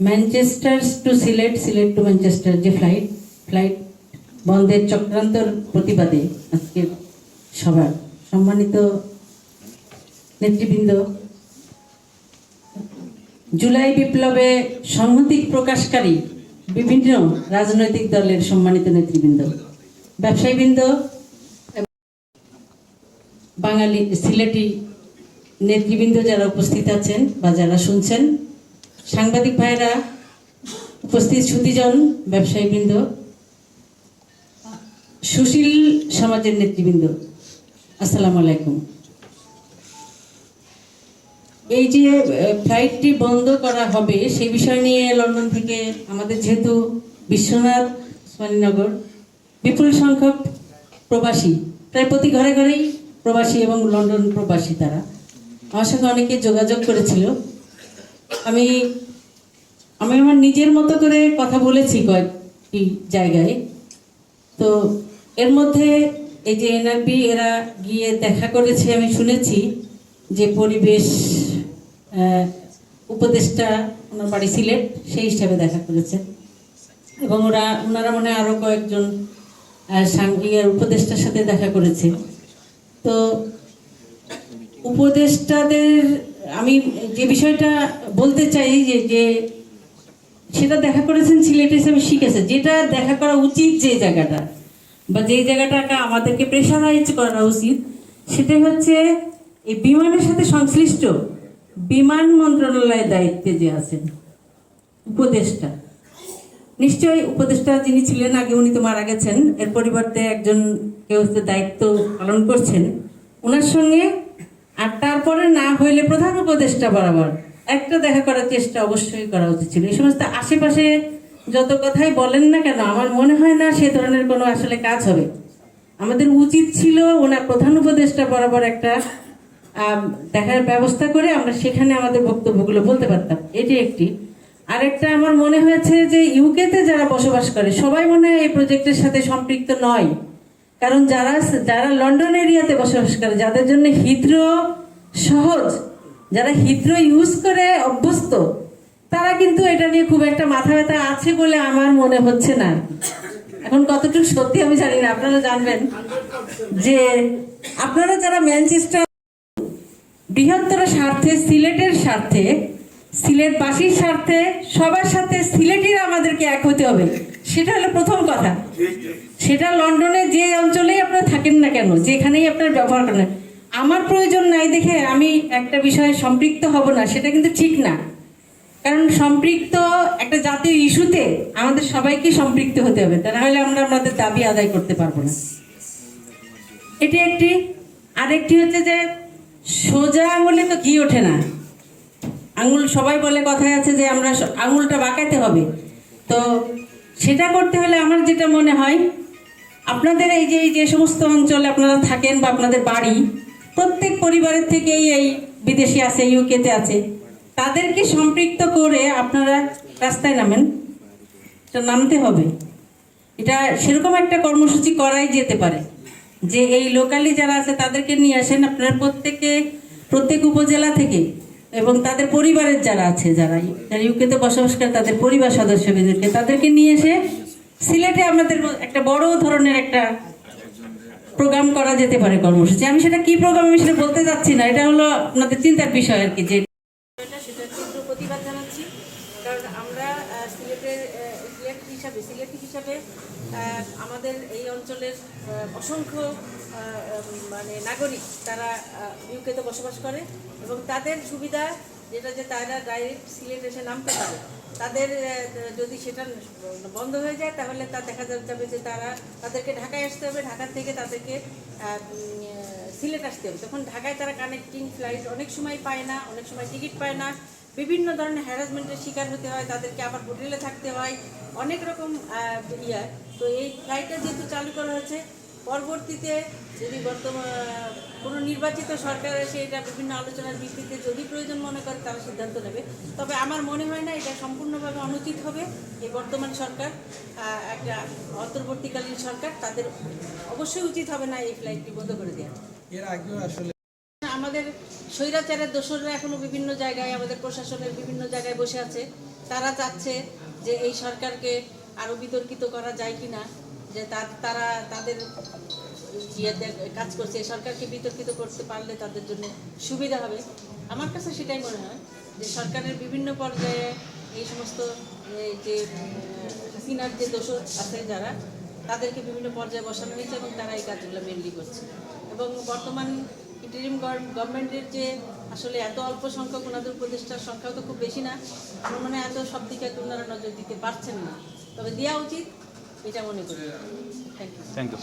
Manchester to Sylhet Sylhet to Manchester যে flight flight বন্ধের চক্রান্তর প্রতিবাদে আজকের সবার সম্মানিত নেতৃবৃন্দ। জুলাই বিপ্লবে সংহতি প্রকাশকারী বিভিন্ন রাজনৈতিক দলের সম্মানিত নেতৃবৃন্দ, ব্যবসায়ীবৃন্দ বাঙালি সিলেটি নেতৃবৃন্দ যারা উপস্থিত আছেন বা যারা শুনছেন সাংবাদিক ভাইরা উপস্থিত সুদীজন ব্যবসায়ীবৃন্দ, সুশীল সমাজের নেতৃবৃন্দ, আসসালামু আলাইকুম। এই যে ফ্লাইটটি বন্ধ করা হবে, সেই বিষয় নিয়ে লন্ডন থেকে আমাদের যেহেতু বিশ্বনাথ ওসমানীনগর বিপুল সংখ্যক প্রবাসী, প্রায় প্রতি ঘরে ঘরেই প্রবাসী এবং লন্ডন প্রবাসী তারা। আমার সঙ্গে অনেকে যোগাযোগ করেছিল। আমি আমি আমার নিজের মতো করে কথা বলেছি কয়েকটি জায়গায়। তো এর মধ্যে এই যে এনআরবি এরা গিয়ে দেখা করেছে আমি শুনেছি যে পরিবেশ উপদেষ্টা ওনার বাড়ি সিলেট সেই হিসাবে দেখা করেছে। এবং ওরা ওনারা মনে আরও কয়েকজন আহ, উপদেষ্টার সাথে দেখা করেছে। তো উপদেষ্টাদের আমি যে বিষয়টা বলতে চাই যে যে সেটা দেখা করেছেন সিলেট হিসেবে শিখেছে, যেটা দেখা করা উচিত যে জায়গাটা বা যে জায়গাটাকে আমাদেরকে প্রেশারাইজ করা উচিত সেটা হচ্ছে এই বিমানের সাথে সংশ্লিষ্ট বিমান মন্ত্রণালয়ের দায়িত্বে যে আছেন উপদেষ্টা। নিশ্চয়ই উপদেষ্টা যিনি ছিলেন, আগে উনি তো মারা গেছেন, এর পরিবর্তে একজন কেউ দায়িত্ব পালন করছেন ওনার সঙ্গে তারপরে না হইলে প্রধান উপদেষ্টা বরাবর একটা দেখা করার চেষ্টা অবশ্যই করা উচিত ছিল। এই সমস্ত আশেপাশে যত কথাই বলেন না কেন, আমার মনে হয় না সে ধরনের কোনো আসলে কাজ হবে। আমাদের উচিত ছিল ওনার প্রধান উপদেষ্টা বরাবর একটা দেখার ব্যবস্থা করে আমরা সেখানে আমাদের বক্তব্যগুলো বলতে পারতাম। এটি একটি। আরেকটা আমার মনে হয়েছে যে ইউকেতে যারা বসবাস করে, সবাই মনে হয় এই প্রজেক্টের সাথে সম্পৃক্ত নয়। কারণ যারা যারা লন্ডন এরিয়াতে বসবাস করে, যাদের জন্য হিথ্রো সহজ। যারা হিথ্রো ইউজ করে অভ্যস্ত, তারা কিন্তু এটা নিয়ে খুব একটা মাথা ব্যথা আছে বলে আমার মনে হচ্ছে না। এখন কতটুকু সত্যি আমি জানি না, আপনারা জানবেন যে আপনারা যারা ম্যানচেস্টার বৃহত্তর স্বার্থে, সিলেটের স্বার্থে সিলেট সিলেটবাসীর স্বার্থে, সবার সাথে সিলেটিরা আমাদেরকে এক হতে হবে, সেটা হলো প্রথম কথা। সেটা লন্ডনে যে অঞ্চলেই আপনারা থাকেন না কেন, যেখানেই আপনার ব্যবহার করেন আমার প্রয়োজন নাই দেখে আমি একটা বিষয়ে সম্পৃক্ত হব না, সেটা কিন্তু ঠিক না। কারণ সম্পৃক্ত একটা জাতীয় ইস্যুতে আমাদের সবাইকে সম্পৃক্ত হতে হবে, তা নাহলে আমরা আমাদের দাবি আদায় করতে পারব না। এটি একটি, আরেকটি হচ্ছে যে সোজা আঙুলে তো ঘি ওঠে না। আঙুল, সবাই বলে কথায় আছে যে আমরা আঙুলটা বাঁকাতে হবে। তো সেটা করতে হলে আমার যেটা মনে হয়, আপনাদের এই যে এই যে সমস্ত অঞ্চলে আপনারা থাকেন বা আপনাদের বাড়ি প্রত্যেক পরিবারের থেকেই এই বিদেশি আছে ইউকেতে আছে। তাদেরকে সম্পৃক্ত করে আপনারা রাস্তায় নামেন। এটা নামতে হবে। এটা সেরকম একটা কর্মসূচি করাই যেতে পারে। যে এই লোকালি যারা আছে, তাদেরকে নিয়ে আসেন আপনারা প্রত্যেকে, প্রত্যেক উপজেলা থেকে। এবং তাদের পরিবারের যারা আছে, যারা যারা ইউকেতে বসবাস করে, তাদের পরিবার সদস্যদেরকে তাদেরকে নিয়ে এসে সিলেটে আমাদের একটা বড় ধরনের একটা প্রোগ্রাম করা যেতে পারে কর্মসূচি। আমি সেটা কি প্রোগ্রাম আমি সেটা বলতে চাচ্ছি না। এটা হলো আপনাদের চিন্তার বিষয় আর কি, যে সেটা প্রতিবাদ জানাচ্ছি। কারণ আমরা সিলেটের সিলেট হিসাবে, সিলেটি হিসাবে আমাদের এই অঞ্চলের অসংখ্য মানে নাগরিক তারা ইউকেতে বসবাস করে এবং তাদের সুবিধা যেটা যে তারা ডাইরেক্ট সিলেট এসে নামতে পারে। তাদের যদি সেটা বন্ধ হয়ে যায়, তাহলে তা দেখা যাবে যে তারা তাদেরকে ঢাকায় আসতে হবে। ঢাকা থেকে তাদেরকে সিলেট আসতে হবে। তখন ঢাকায় তারা কানেক্টিং ফ্লাইট অনেক সময় পায় না, অনেক সময় টিকিট পায় না। বিভিন্ন ধরনের হ্যারাসমেন্টের শিকার হতে হয়, তাদেরকে আবার হোটেলে থাকতে হয়। অনেক রকম ইয়ে। তো এই ফ্লাইটটা যেহেতু চালু করা হয়েছে পরবর্তীতে যদি বর্তমান কোনো নির্বাচিত সরকার এসে এটা বিভিন্ন আলোচনার ভিত্তিতে যদি প্রয়োজন মনে করে তারা সিদ্ধান্ত নেবে। তবে আমার মনে হয় না এটা সম্পূর্ণভাবে অনুচিত হবে এই বর্তমান সরকার একটা অন্তর্বর্তীকালীন সরকার তাদের অবশ্যই উচিত হবে না এই ফ্লাইটটি বন্ধ করে দেওয়া। এর আগেও আসলে আমাদের স্বৈরাচারের দোসররা এখনও বিভিন্ন জায়গায় আমাদের প্রশাসনের বিভিন্ন জায়গায় বসে আছে। তারা চাচ্ছে যে এই সরকারকে আরও বিতর্কিত করা যায় কিনা। যে তার- তাদের ইয়েতে কাজ করছে সরকারকে বিতর্কিত করতে পারলে তাদের জন্য সুবিধা হবে। আমার কাছে সেটাই মনে হয় যে সরকারের বিভিন্ন পর্যায়ে এই সমস্ত যে উম, হাসিনার যে দোষর আছে যারা তাদেরকে বিভিন্ন পর্যায়ে বসানো হয়েছে এবং তারা এই কাজগুলো মেনলি করছে। এবং বর্তমান ইন্টারিম গভর্নমেন্টের যে আসলে এত অল্প সংখ্যক ওনাদের উপদেষ্টার সংখ্যাও তো খুব বেশি না। আমার মনে হয় এত সব দিকে ওনারা নজর দিতে পারছেন না। তবে দেওয়া উচিত এটা মনে করি থ্যাংক ইউ থ্যাংক ইউ